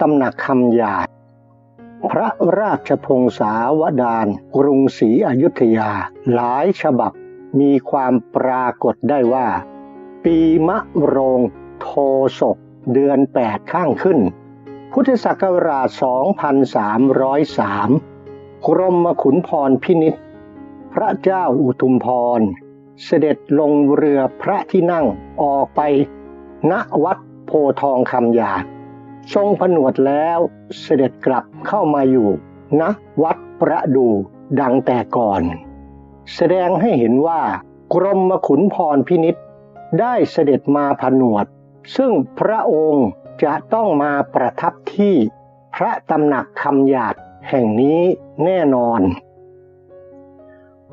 ตำหนักคำหยาพระราชพงศาวดารกรุงศรีอยุธยา หลายฉบับมีความปรากฏได้ว่า ปีมะโรงโทศก เดือนแปดข้างขึ้น พุทธศักราช 2303 กรมขุนพรพินิษพระเจ้าอุทุมพร เสด็จลงเรือพระที่นั่งออกไป ณวัดโพทองคำหยา ทรงผนวดแล้วเสด็จกลับเข้ามาอยู่ณวัดประดูดังแต่ก่อน แสดงให้เห็นว่ากรมขุนพรพินิษได้เสด็จมาผนวด ซึ่งพระองค์จะต้องมาประทับที่พระตำหนักคำหยาดแห่งนี้แน่นอน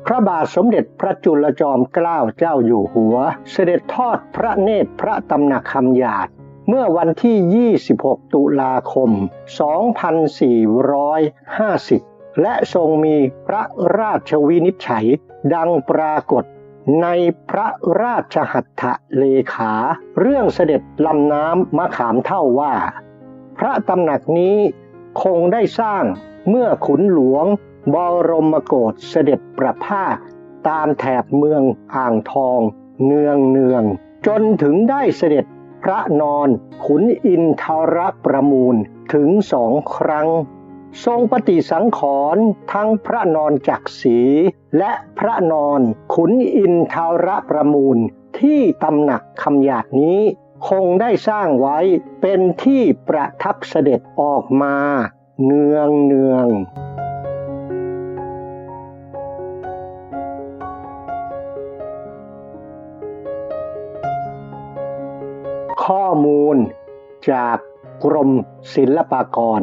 พระบาทสมเด็จพระจุลจอมเกล้าเจ้าอยู่หัว เสด็จทอดพระเนตรพระตำหนักคำหยาด เมื่อวันที่ 26 ตุลาคม 2450 และทรงมีพระราชวินิจฉัย ดังปรากฏในพระราชหัตถเลขา เรื่องเสด็จลำน้ำมะขามเท่าว่า พระตำหนักนี้คงได้สร้างเมื่อขุนหลวงบรมโกศเสด็จประพาสตามแถบเมืองอ่างทอง เนืองเนือง จนถึงได้เสด็จ พระนอนขุนอินทรประมูลถึงสองครั้ง ทรงปฏิสังขรณ์ทั้งพระนอนจักสีและพระนอนขุนอินทรประมูลที่ตำหนักคำหยาดนี้ คงได้สร้างไว้เป็นที่ประทับเสด็จออกมา เนืองเนือง มูลจากกรมศิลปากร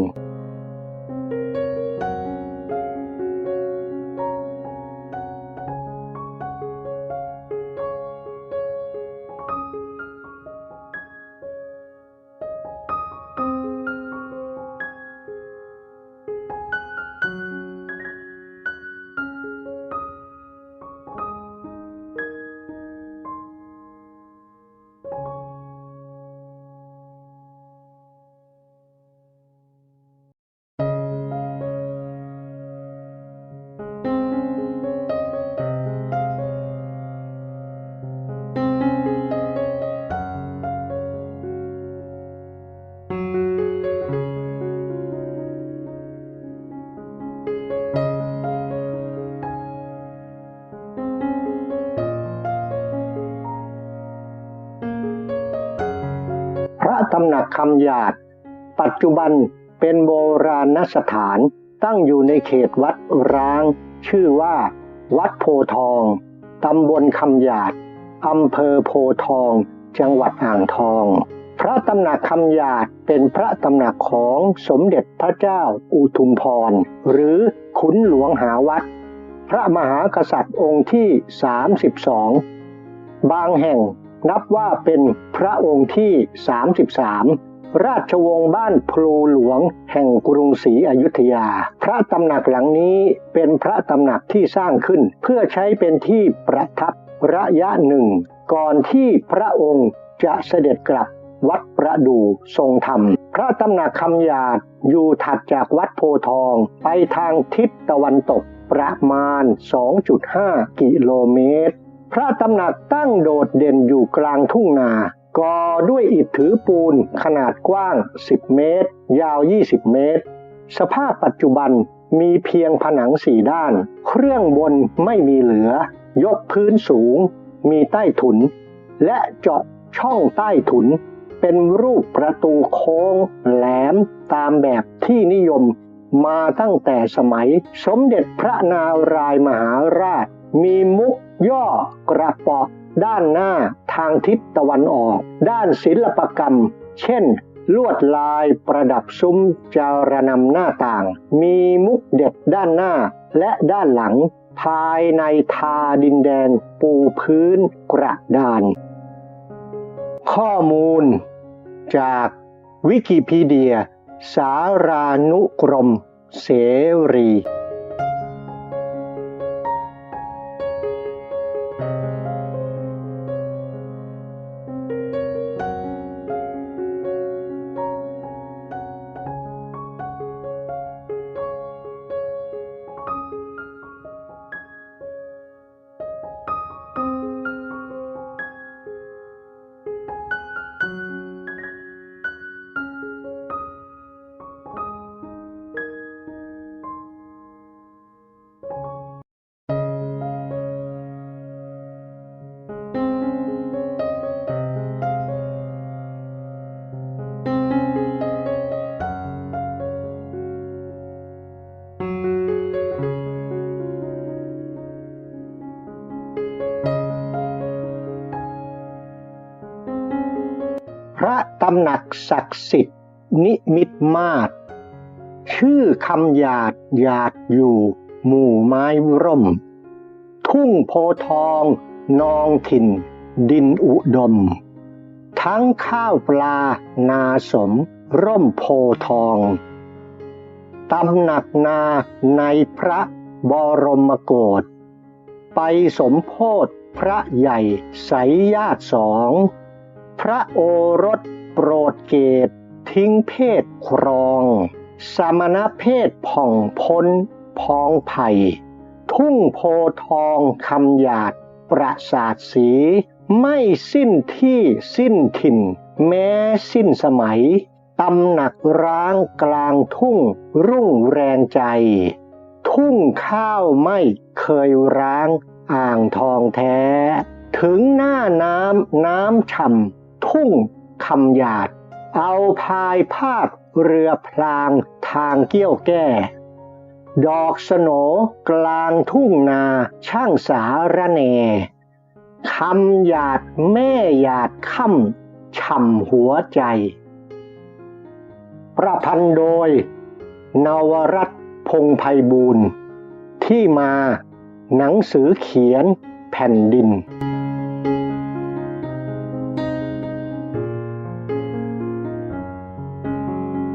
ตำหนักคำหยาด ปัจจุบันเป็นโบราณสถานตั้งอยู่ในเขตวัดร้าง ชื่อว่า วัดโพทอง ตำบลคำหยาด อำเภอโพทอง จังหวัดอ่างทอง พระตำหนักคำหยาดเป็นพระตำหนักของสมเด็จพระเจ้าอุทุมพร หรือขุนหลวงหาวัด พระมหากษัตริย์องค์ที่ 32 บางแห่ง นับว่าเป็นพระองค์ที่ 33 ราชวงศ์บ้านพลูหลวง แห่งกรุงศรีอยุธยา พระตำหนักหลังนี้เป็นพระตำหนักที่สร้างขึ้น เพื่อใช้เป็นที่ประทับระยะหนึ่ง ก่อนที่พระองค์จะเสด็จกลับวัดประดูทรงธรรม พระตำหนักคำหยาดอยู่ถัดจากวัดโพทองไปทางทิศตะวันตกประมาณ 2.5 กิโลเมตร พระตำหนักตั้งโดดเด่นอยู่กลางทุ่งนาก่อด้วยอิฐถือปูนขนาดกว้าง 10 เมตร ยาว 20 เมตร สภาพปัจจุบันมีเพียงผนังสี่ด้าน เครื่องบนไม่มีเหลือ ยกพื้นสูง มีใต้ถุน และเจาะช่องใต้ถุน เป็นรูปประตูโค้ง แหลมตามแบบที่นิยมมาตั้งแต่สมัย สมเด็จพระนารายมหาราช มีมุก ย่อกระเปาะ ด้านหน้าทางทิศตะวันออก ด้านศิลปกรรม เช่น ลวดลายประดับซุ้มจารนำหน้าต่าง มีมุกเด็ดด้านหน้าและด้านหลัง ภายในทาดินแดง ปูพื้นกระดาน ข้อมูล จากวิกิพีเดีย สารานุกรม เสรี ระตำหนักศักดิ์สิทธิ์ นิมิตมาศชื่อคำหยาดหยาดอยู่ หมู่ไม้ร่ม ทุ่งโพทอง นองถิ่น ดินอุดม ทั้งข้าวปลานาสม ร่มโพทองตำหนักนาในพระบรมโกศไปสมโพธพระใหญ่ใสญาติสอง พระโอรสโปรดเกตทิ้งเพศครอง สมณเพศผ่องพ้นพองไผ่ทุ่งโพทองคำหยาดประสาทสี ไม่สิ้นที่สิ้นถิ่น แม้สิ้นสมัยตำหนักร้างกลางทุ่งรุ่งแรงใจ ทุ่งข้าวไม่เคยร้างอ่างทองแท้ ถึงหน้าน้ำน้ำฉ่ำ ทุ่งคำหยาด เอาพายพาดเรือพลางทางเกี้ยวแก้ ดอกสโนกลางทุ่งนาช่างสาระเนคำหยาดแม่หยาดค่ำฉ่ำหัวใจ ประพันธ์โดย นวรัตพงไพบูรณ์ที่มาหนังสือเขียนแผ่นดิน